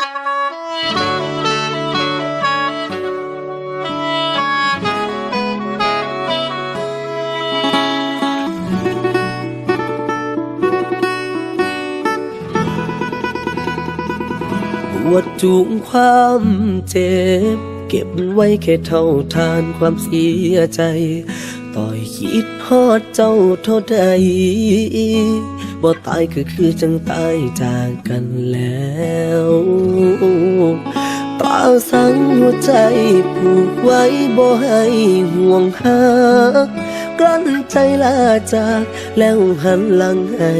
วดจูงความเจ็บ เก็บไว้แค่เท่าทานความเสียใจ ต่อยคิดฮอดเจ้าเท่าใดบ่ตายคือคือจังตายจากกันแล้วตาสังหัวใจผูกไว้บ่ให้ห่วงหากลั้นใจลาจากแล้วหันหลังให้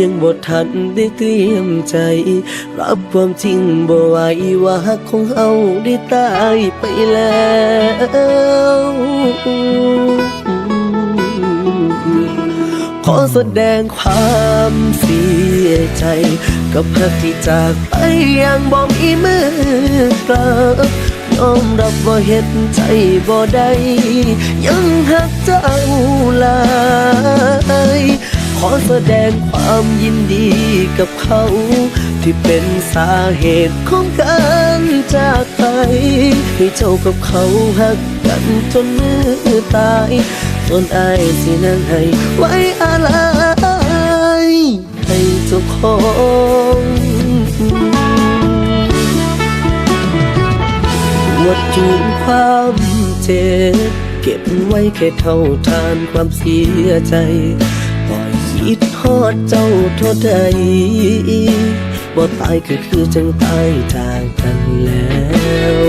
ยังบ่ทันได้เตรียมใจ รับความจริงบ่ไหวว่าฮักของเฮาได้ตายไปแล้วขอแสดงความเสียใจ กับฮักที่จากไปยังบ่มีมือกลับยอมรับว่าเห็นใจบ่ได้ยังฮักเจ้าหลายขอ แสดงความยินดีกับเขา ที่เป็นสาเหตุของการจากไป ให้เจ้ากับเขาหักกันจนมือตายจนอายสินั่งให้ไว้อะไรให้เจ้าของวดจูความเจ็บเก็บไว้แค่เท่าทานความเสียใจ คิดทอดเจ้าเท่าใดบ่ตายคือคือจังตายจากกันแล้ว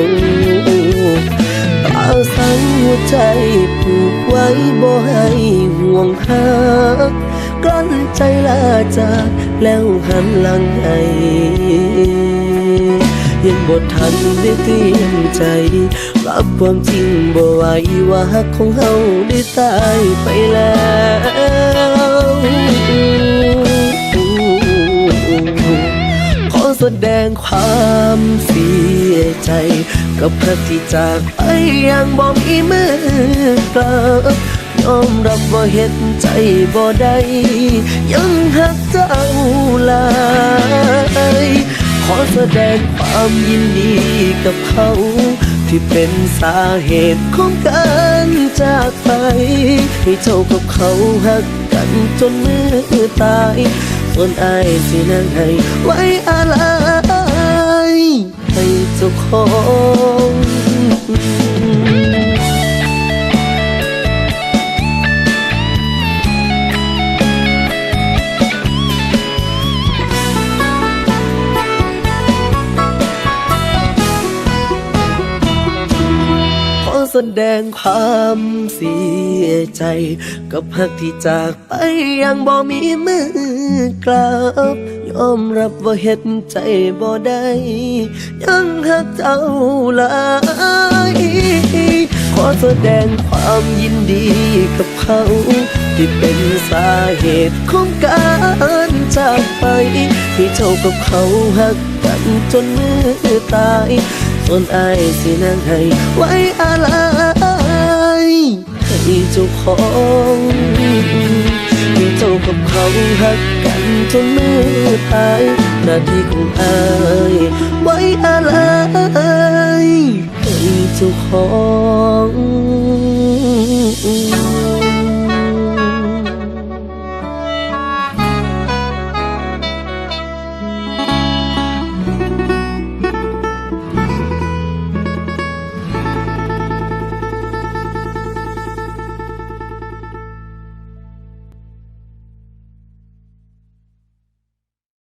ตาสังหัวใจผูกไว้บ่ให้ห่วงหากลั้นใจลาจากแล้วหันหลังให้ ยังบ่ทันได้เตรียมใจรับความจริงบ่ไหวว่าฮักของเฮาได้ตายไปแล้วขอแสดงความเสียใจกับฮักที่จากไปอยังบ่มีมือกลับยอมรับว่าเห็นใจบ่ได้ยังฮักเจ้าลา สดงความยินดีกับเขา ที่เป็นสาเหตุของการจากไป ให้เจ้ากับเขาหักกันจนมือตายส่วนอายสินั่งให้ไว้อะไรให้เจ้าของ แสดงความเสียใจ กับฮักที่จากไปยังบ่มีมือกลับ ยอมรับว่าเห็นใจบ่ได้ ยังฮักเจ้าหลายขอแสดงความยินดีกับเขาที่เป็นสาเหตุของการจากไปให้เจ้ากับเขาหักกันจนมือตาย ส่วนอายสินั่งให้ไว้อะไรให้เจ้าของให้เจ้ากับเขาหักกันจนมือตายหน้าที่ของอายไว้อะไรให้เจ้าของ